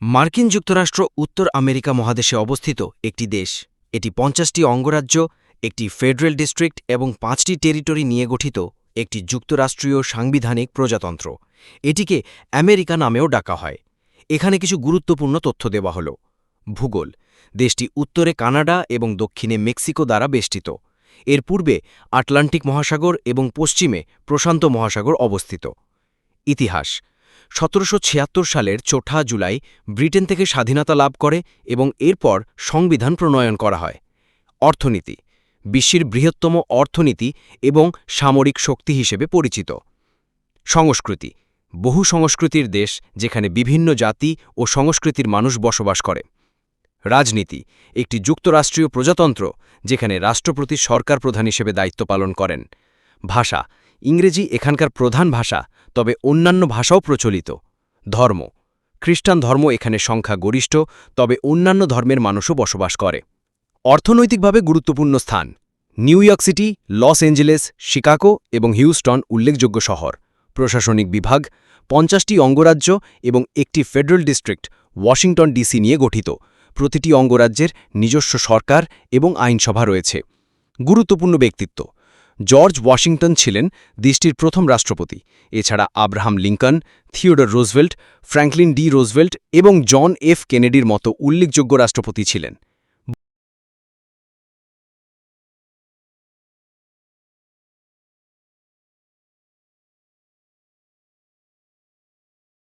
মার্কিন যুক্তরাষ্ট্র উত্তর আমেরিকা মহাদেশে অবস্থিত একটি দেশ। এটি পঞ্চাশটি অঙ্গরাজ্য, একটি ফেডারেল ডিস্ট্রিক্ট এবং পাঁচটি টেরিটরি নিয়ে গঠিত একটি যুক্তরাষ্ট্রীয় সাংবিধানিক প্রজাতন্ত্র। এটিকে আমেরিকা নামেও ডাকা হয়। এখানে কিছু গুরুত্বপূর্ণ তথ্য দেওয়া হল। ভূগোল। দেশটি উত্তরে কানাডা এবং দক্ষিণে মেক্সিকো দ্বারা বেষ্টিত। এর পূর্বে আটলান্টিক মহাসাগর এবং পশ্চিমে প্রশান্ত মহাসাগর অবস্থিত। ইতিহাস। সতেরোশো ছিয়াত্তর সালের চোঠা জুলাই ব্রিটেন থেকে স্বাধীনতা লাভ করে এবং এরপর সংবিধান প্রণয়ন করা হয়। অর্থনীতি, বিশ্বের বৃহত্তম অর্থনীতি এবং সামরিক শক্তি হিসেবে পরিচিত। সংস্কৃতি, বহু সংস্কৃতির দেশ যেখানে বিভিন্ন জাতি ও সংস্কৃতির মানুষ বসবাস করে। রাজনীতি, একটি যুক্তরাষ্ট্রীয় প্রজাতন্ত্র যেখানে রাষ্ট্রপতি সরকার প্রধান হিসেবে দায়িত্ব পালন করেন। ভাষা ইংরেজি এখানকার প্রধান ভাষা, তবে অন্যান্য ভাষাও প্রচলিত। ধর্ম, খ্রিস্টান ধর্ম এখানে সংখ্যা গরিষ্ঠ, তবে অন্যান্য ধর্মের মানুষও বসবাস করে। অর্থনৈতিকভাবে গুরুত্বপূর্ণ স্থান, New York City, Los Angeles, Chicago এবং হিউস্টন উল্লেখযোগ্য শহর। প্রশাসনিক বিভাগ, পঞ্চাশটি অঙ্গরাজ্য এবং একটি ফেডারেল ডিস্ট্রিক্ট ওয়াশিংটন ডিসি নিয়ে গঠিত। প্রতিটি অঙ্গরাজ্যের নিজস্ব সরকার এবং আইনসভা রয়েছে। গুরুত্বপূর্ণ ব্যক্তিত্ব জর্জ ওয়াশিংটন ছিলেন দেশটির প্রথম রাষ্ট্রপতি। এছাড়া Abraham Lincoln, Theodore Roosevelt, Franklin D Roosevelt এবং জন এফ কেনেডির মতো উল্লেখযোগ্য রাষ্ট্রপতি ছিলেন।